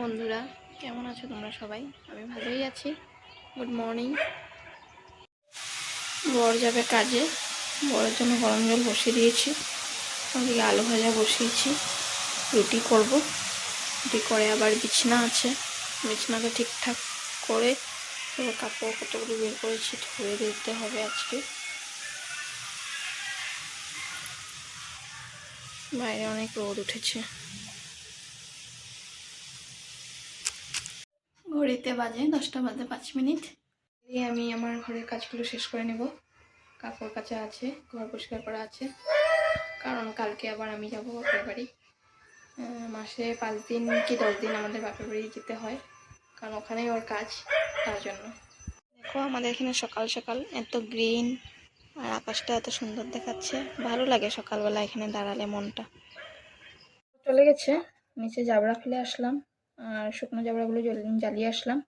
বন্ধুরা, কেমন আছো তোমরা সবাই? আমি ভালোই আছি। গুড মর্নিং বর যাবে কাজে। বরের জন্য গরম জল বসিয়ে দিয়েছি। ওদিকে আলু ভাজা বসিয়েছি। রুটি করব। রুটি করে আবার বিছনা আছে। বিছনাটা ঠিকঠাক করে তারপর কাপড় কতগুলো বের করেছি, ধুয়ে দিতে হবে আজকে। বাইরে অনেক রোদ উঠেছে। ঘড়িতে বাজে, দশটা বাজে, পাঁচ মিনিট। দিয়ে আমি আমার ঘরের কাজগুলো শেষ করে নেব। কাপড় কাচা আছে, ঘর পরিষ্কার করা আছে। কারণ কালকে আবার আমি যাব বাপের বাড়ি। মাসে পাঁচ দিন কি দশ দিন আমাদের বাপের বাড়ি যেতে হয়। কারণ ওখানেই ওর কাজ, তার জন্য। দেখো, আমাদের এখানে সকাল সকাল এত গ্রিন, আর আকাশটা এত সুন্দর দেখাচ্ছে। ভালো লাগে সকালবেলা এখানে দাঁড়ালে মনটা। চলে গেছে, নিচে জাবড়া ফেলে আসলাম। আর শুকনো জাবড়াগুলো জ্বল- জ্বালিয়ে আসলাম।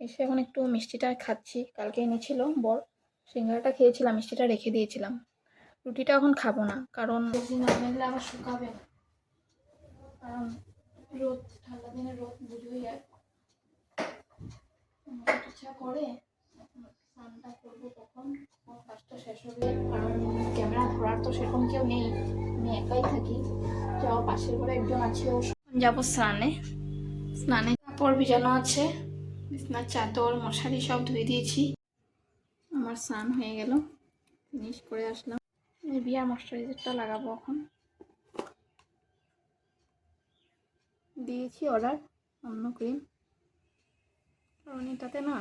এসে এখন একটু মিষ্টিটা খাচ্ছি। কালকে এনেছিল বর। সিঙ্গারাটা খেয়েছিলাম মিষ্টিটা রেখে দিয়েছিলাম। রুটিটা এখন খাব না কারণ বেশি না মেললে আবার শুকাবে। কারণ রোদ ঠান্ডা দিনে রোদ বুঝবেই আর। আমার ইচ্ছা করে স্নানটা করব কখন? কখন কাজটা শেষ হবে। কারণ ক্যামেরা ধরার তো সেরকম কেউ নেই। আমি একাই থাকি। যাও পাশের ঘরে একজন আছে ও যাব স্নানে। স্নানে কাপড় ভিজানো আছে, বিছনার চাদর, মশারি সব ধুয়ে দিয়েছি। আমার স্নান হয়ে গেল ফিনিশ করে আসলাম। বিয়ার ময়শ্চারাইজারটা লাগাবো এখন। দিয়েছি অর্ডার অন্য ক্রিম কারণ এটাতে না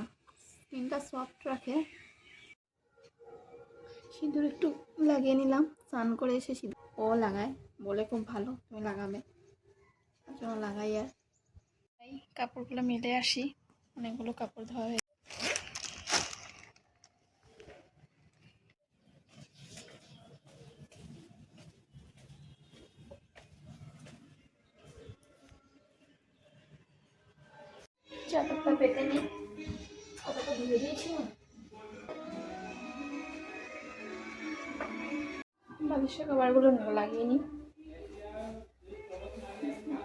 স্কিনটা সফট রাখে। সিঁদুর একটু লাগিয়ে নিলাম, স্নান করে এসে সিঁদুর ও লাগায়, বলে খুব ভালো, তুমি লাগাবে। লাগাই আর কাপড়গুলো মেলে আসি। অনেকগুলো কাপড় ধোয়া হয়ে চাদরটা পেতে নিই কতটা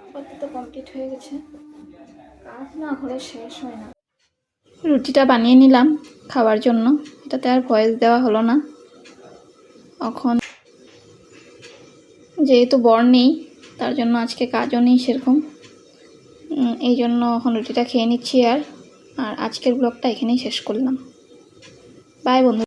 আপাতত কমপ্লিট হয়ে গেছে। না শেষ হয় না। রুটিটা বানিয়ে নিলাম খাওয়ার জন্য। এটাতে আর ভয়েস দেওয়া হলো না। এখন যেহেতু বর নেই, তার জন্য আজকে কাজও নেই সেরকম। এই জন্য এখন রুটিটা খেয়ে নিচ্ছি আর আর আজকের ব্লগটা এখানেই শেষ করলাম। বাই বন্ধু।